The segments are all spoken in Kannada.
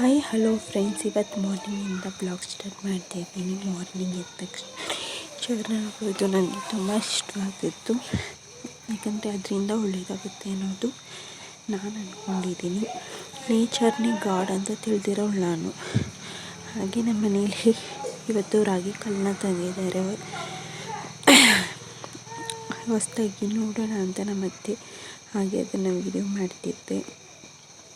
ಹಾಯ್ ಹಲೋ ಫ್ರೆಂಡ್ಸ್ ಇವತ್ತು ಮಾರ್ನಿಂಗಿಂದ ಬ್ಲಾಗ್ ಸ್ಟಾರ್ಟ್ ಮಾಡ್ತಾಯಿದ್ದೀನಿ ಮಾರ್ನಿಂಗ್ ಎದ್ದ ತಕ್ಷಣ. ನೇಚರ್ನ ಆಗೋದು ನನಗೆ ತುಂಬ ಇಷ್ಟವಾಗಿತ್ತು ಯಾಕಂದರೆ ಅದರಿಂದ ಒಳ್ಳೆಯದಾಗುತ್ತೆ ಅನ್ನೋದು ನಾನು ಅಂದ್ಕೊಂಡಿದ್ದೀನಿ ನೇಚರ್ನೇ ಗಾಡ್ ಅಂತ ತಿಳಿದಿರೋಳು ನಾನು. ಹಾಗೆ ನಮ್ಮ ಮನೇಲಿ ಇವತ್ತು ರಾಗಿ ಕಲ್ಲನ್ನ ತಂದಿದ್ದಾರೆ. ಹೊಸದಾಗಿ ನೋಡೋಣ ಅಂತ ನಮ್ಮ ಅತ್ತೆ. ಹಾಗೆ ಅದನ್ನು ವಿಡಿಯೋ ಮಾಡ್ತಿದ್ದೆ.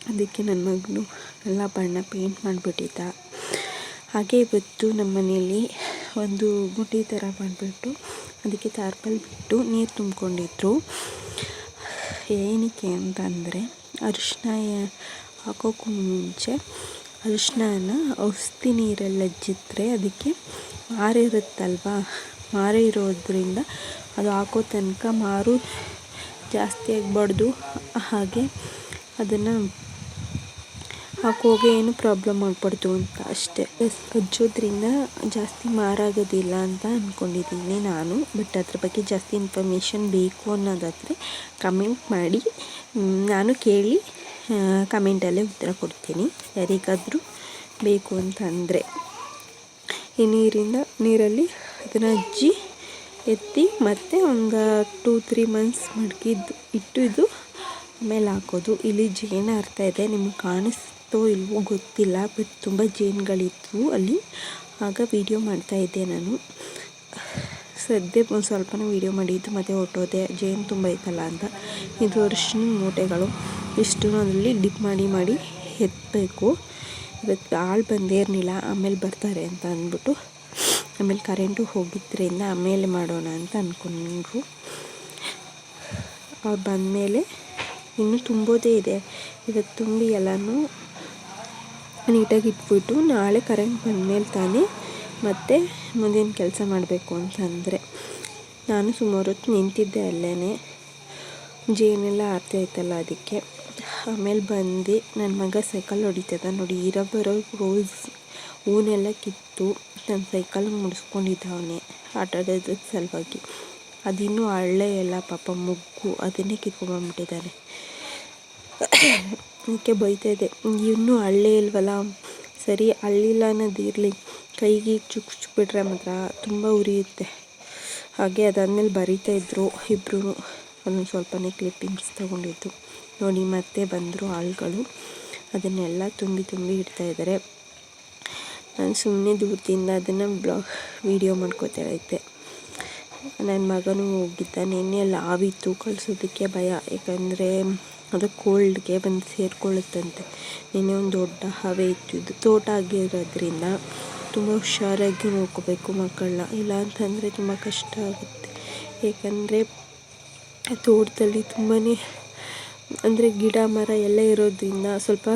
ಅದಕ್ಕೆ ನನ್ನ ಮಗನು ಎಲ್ಲ ಬಣ್ಣ ಪೇಂಟ್ ಮಾಡಿಬಿಟ್ಟಿದ್ದ. ಹಾಗೆ ಇವತ್ತು ನಮ್ಮ ಮನೆಯಲ್ಲಿ ಒಂದು ಗುಡ್ಡಿ ಥರ ಮಾಡಿಬಿಟ್ಟು ಅದಕ್ಕೆ ತಾರ್ಪಲ್ ಬಿಟ್ಟು ನೀರು ತುಂಬಿಕೊಂಡಿದ್ರು. ಏನಕ್ಕೆ ಅಂತಂದರೆ ಅರಿಶಿನ ಹಾಕೋಕ್ಕೂ ಮುಂಚೆ ಅರಿಶಿನ ಔಷಧಿ ನೀರಲ್ಲಿ ಹಜ್ಜಿದ್ರೆ ಅದಕ್ಕೆ ಮಾರಿರುತ್ತಲ್ವಾ ಮಾರು ಇರೋದ್ರಿಂದ ಅದು ಹಾಕೋ ತನಕ ಮಾರು ಜಾಸ್ತಿ ಆಗಬಾರ್ದು. ಹಾಗೆ ಅದನ್ನು ಹಾಕುವಾಗ ಏನು ಪ್ರಾಬ್ಲಮ್ ಆಗಬಾರ್ದು ಅಂತ ಅಷ್ಟೇ. ಹಚ್ಚೋದ್ರಿಂದ ಜಾಸ್ತಿ ಮಾರಾಗೋದಿಲ್ಲ ಅಂತ ಅಂದ್ಕೊಂಡಿದ್ದೀನಿ ನಾನು. ಬಟ್ ಅದ್ರ ಬಗ್ಗೆ ಜಾಸ್ತಿ ಇನ್ಫಾರ್ಮೇಷನ್ ಬೇಕು ಅನ್ನೋದಾದರೆ ಕಮೆಂಟ್ ಮಾಡಿ. ನಾನು ಕೇಳಿ ಕಮೆಂಟಲ್ಲೇ ಉತ್ತರ ಕೊಡ್ತೀನಿ. ಯಾರಿಗಾದರೂ ಬೇಕು ಅಂತ ಅಂದರೆ. ಈ ನೀರಿಂದ, ನೀರಲ್ಲಿ ಅದನ್ನು ಅಜ್ಜಿ ಎತ್ತಿ ಮತ್ತು ಒಂದು ಟೂ ತ್ರೀ ಮಂತ್ಸ್ ಮಡಗಿದ್ದು, ಇಟ್ಟು ಇದು ಆಮೇಲೆ ಹಾಕೋದು. ಇಲ್ಲಿ ಜೇನು ಅರ್ಥ ಇದೆ. ನಿಮ್ಗೆ ಕಾಣಿಸ್ತೋ ಇಲ್ವೋ ಗೊತ್ತಿಲ್ಲ ಬಟ್ ತುಂಬ ಜೇನುಗಳಿದ್ವು ಅಲ್ಲಿ. ಆಗ ವೀಡಿಯೋ ಮಾಡ್ತಾಯಿದ್ದೆ ನಾನು. ಸದ್ಯ ಒಂದು ಸ್ವಲ್ಪನೇ ವೀಡಿಯೋ ಮಾಡಿದ್ದು, ಮತ್ತು ಹೊಟ್ಟೋದೆ ಜೇನು ತುಂಬ ಐತಲ್ಲ ಅಂತ. ಇದು ಅರಿಶಿನ ಮೂಟೆಗಳು. ಇಷ್ಟು ಅದರಲ್ಲಿ ಡಿಪ್ ಮಾಡಿ ಮಾಡಿ ಎತ್ತಬೇಕು ಇವತ್ತು ಆಳು ಬಂದೇ ಇರಲಿಲ್ಲ, ಆಮೇಲೆ ಬರ್ತಾರೆ ಅಂತ ಅಂದ್ಬಿಟ್ಟು. ಆಮೇಲೆ ಕರೆಂಟು ಹೋಗಿದ್ದರಿಂದ ಆಮೇಲೆ ಮಾಡೋಣ ಅಂತ ಅಂದ್ಕೊಂಡ್ರು ಅವ್ರು ಬಂದಮೇಲೆ ಇನ್ನೂ ತುಂಬೋದೇ ಇದೆ. ಇವತ್ತು ತುಂಬಿ ಎಲ್ಲನೂ ನೀಟಾಗಿ ಇಟ್ಬಿಟ್ಟು ನಾಳೆ ಕರೆಂಟ್ ಬಂದಮೇಲೆ ತಾನೇ ಮತ್ತೆ ಮುಂದಿನ ಕೆಲಸ ಮಾಡಬೇಕು ಅಂತಂದರೆ. ನಾನು ಸುಮಾರು ಹೊತ್ತು ನಿಂತಿದ್ದೆ ಅಲ್ಲೇ ಜೇನೆಲ್ಲ ಆರ್ತೈತಲ್ಲ ಅದಕ್ಕೆ. ಆಮೇಲೆ ಬಂದು. ನನ್ನ ಮಗ ಸೈಕಲ್ ಹೊಡಿತದ ನೋಡಿ. ಇರೋ ಬರೋ ರೋಸ್ ಹೂನೆಲ್ಲ ಕಿತ್ತು. ನನ್ನ ಸೈಕಲ್ ಮುಡಿಸ್ಕೊಂಡಿದ್ದ ಆಟೋದಕ್ಕೆ ಸಲುವಾಗಿ. ಅದಿನ್ನೂ ಹಳ್ಳೆ ಇಲ್ಲ ಪಾಪ ಮುಗ್ಗು ಅದನ್ನೇ ಕಿತ್ಕೊಂಡ್ಬಂದ್ಬಿಟ್ಟಿದ್ದಾನೆ ಅದಕ್ಕೆ ಬೈತಾಯಿದ್ದೆ ಇನ್ನೂ ಹಳ್ಳಿ ಇಲ್ವಲ್ಲ? ಸರಿ, ಹಳ್ಳಿಲ್ಲ ಅನ್ನೋದಿರಲಿ ಕೈಗೆ ಚುಚ್ಚಿಬಿಟ್ರೆ ಮಾತ್ರ ತುಂಬ ಉರಿಯುತ್ತೆ. ಹಾಗೆ ಅದಾದಮೇಲೆ ಬರಿತಾಯಿದ್ರು ಇಬ್ಬರೂ ಒಂದೊಂದು ಸ್ವಲ್ಪನೇ ಕ್ಲಿಪ್ಪಿಂಗ್ಸ್ ತೊಗೊಂಡಿದ್ದು. ನೋಡಿ, ಮತ್ತೆ ಬಂದರು ಆಳುಗಳು. ಅದನ್ನೆಲ್ಲ ತುಂಬಿ ತುಂಬಿ ಇಡ್ತಾಯಿದ್ದಾರೆ ನಾನು ಸುಮ್ಮನೆ ದೂರದಿಂದ ಅದನ್ನು ಬ್ಲಾಗ್, ವೀಡಿಯೋ ಮಾಡ್ಕೋತಾ ಇದ್ದೆ. ನನ್ನ ಮಗನೂ ಹೋಗಿದ್ದ. ನಿನ್ನೆ ಲಾವಿತ್ತು ಕಳಿಸೋದಕ್ಕೆ ಭಯ. ಯಾಕಂದರೆ ಅದು ಕೋಲ್ಡ್ಗೆ ಬಂದು ಸೇರಿಕೊಳ್ಳುತ್ತಂತೆ. ನಿನ್ನೆ ಒಂದು ದೊಡ್ಡ ಹವೆ ಇತ್ತು. ತೋಟ ಆಗಿರೋದ್ರಿಂದ ತುಂಬ ಹುಷಾರಾಗಿ ನೋಡ್ಕೋಬೇಕು ಮಕ್ಕಳನ್ನ. ಇಲ್ಲ ಅಂತಂದರೆ ತುಂಬ ಕಷ್ಟ ಆಗುತ್ತೆ. ಏಕೆಂದರೆ ತೋಟದಲ್ಲಿ ತುಂಬಾ ಅಂದರೆ ಗಿಡ ಮರ ಎಲ್ಲ ಇರೋದ್ರಿಂದ ಸ್ವಲ್ಪ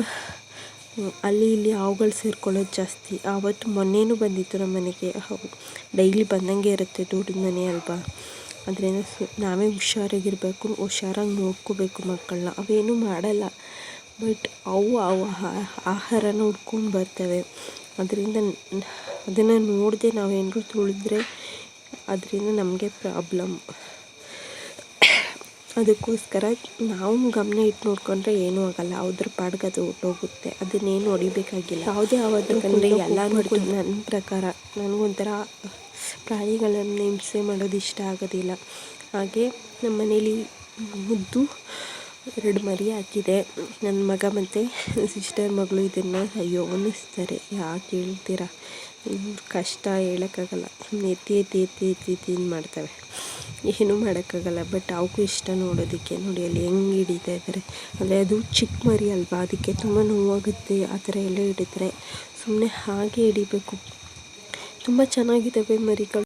ಅಲ್ಲಿ ಇಲ್ಲಿ ಹಾವುಗಳು ಸೇರ್ಕೊಳ್ಳೋದು ಜಾಸ್ತಿ. ಆವತ್ತು ಮೊನ್ನೆನು ಬಂದಿತ್ತು ನಮ್ಮ ಮನೆಗೆ. ಹಾವು ಡೈಲಿ ಬಂದಂಗೆ ಇರುತ್ತೆ ತೋಟದ ಮನೆ ಅಲ್ವಾ? ಅದರಿಂದ ಸು, ನಾವೇ ಹುಷಾರಾಗಿರಬೇಕು, ಹುಷಾರಾಗಿ ನೋಡ್ಕೋಬೇಕು ಮಕ್ಕಳನ್ನ. ಅವೇನೂ ಮಾಡಲ್ಲ. ಬಟ್ ಅವು ಅವು ಆಹಾರನ ಹುಡ್ಕೊಂಡು ಬರ್ತವೆ. ಅದರಿಂದ ಅದನ್ನು ನೋಡದೆ ನಾವೇನಾದ್ರು ತುಳಿದ್ರೆ ಅದರಿಂದ ನಮಗೆ ಪ್ರಾಬ್ಲಮ್. ಅದಕ್ಕೋಸ್ಕರ ನಾವು ಗಮನ ಇಟ್ಟು ನೋಡ್ಕೊಂಡ್ರೆ ಏನೂ ಆಗಲ್ಲ. ಅದ್ರ ಪಾಡ್ಗೆ ಅದು ಹೊರ್ಟೋಗುತ್ತೆ ಅದನ್ನೇನು ಹೊಡಿಬೇಕಾಗಿಲ್ಲ. ಯಾವುದೇ ಆಗೋದಕ್ಕಂದರೆ ಎಲ್ಲ ನೋಡ್ಕೊಂಡು ನನ್ನ ಪ್ರಕಾರ ನನಗೊಂಥರ ಪ್ರಾಣಿಗಳನ್ನು ಹಿಂಸೆ ಮಾಡೋದು ಇಷ್ಟ ಆಗೋದಿಲ್ಲ. ಹಾಗೆ ನಮ್ಮ ಮನೇಲಿ ಮುದ್ದು ಎರಡು ಮರಿ ಹಾಕಿದೆ. ನನ್ನ ಮಗ ಮತ್ತು ಸಿಸ್ಟರ್ ಮಗಳು ಇದನ್ನು ಅಯ್ಯೋ ಅನ್ನಿಸ್ತಾರೆ. ಯಾಕೆ ಹೇಳ್ತೀರಾ? ಕಷ್ಟ ಹೇಳೋಕ್ಕಾಗಲ್ಲ. ಎತ್ತಿ ಎತ್ತಿ ಎತ್ತಿ ಎತ್ತಿ ಎತ್ತಿ ಮಾಡ್ತವೆ. ಏನೂ ಮಾಡೋಕ್ಕಾಗಲ್ಲ ಬಟ್ ಅವಕ್ಕೂ ಇಷ್ಟ ನೋಡೋದಕ್ಕೆ, ನೋಡಿ ಅಲ್ಲಿ ಹೆಂಗೆ ಹಿಡಿತಾ ಇದ್ದಾರೆ ಅಂದರೆ ಅದು ಚಿಕ್ಕ ಮರಿ ಅಲ್ವಾ, ಅದಕ್ಕೆ ತುಂಬ ನೋವಾಗುತ್ತೆ, ಆ ಥರ ಎಲ್ಲ ಹಿಡಿದ್ರೆ ಸುಮ್ಮನೆ ಹಾಗೆ ಹಿಡಿಬೇಕು. ತುಂಬ ಚೆನ್ನಾಗಿದ್ದಾವೆ ಮರಿಗಳು.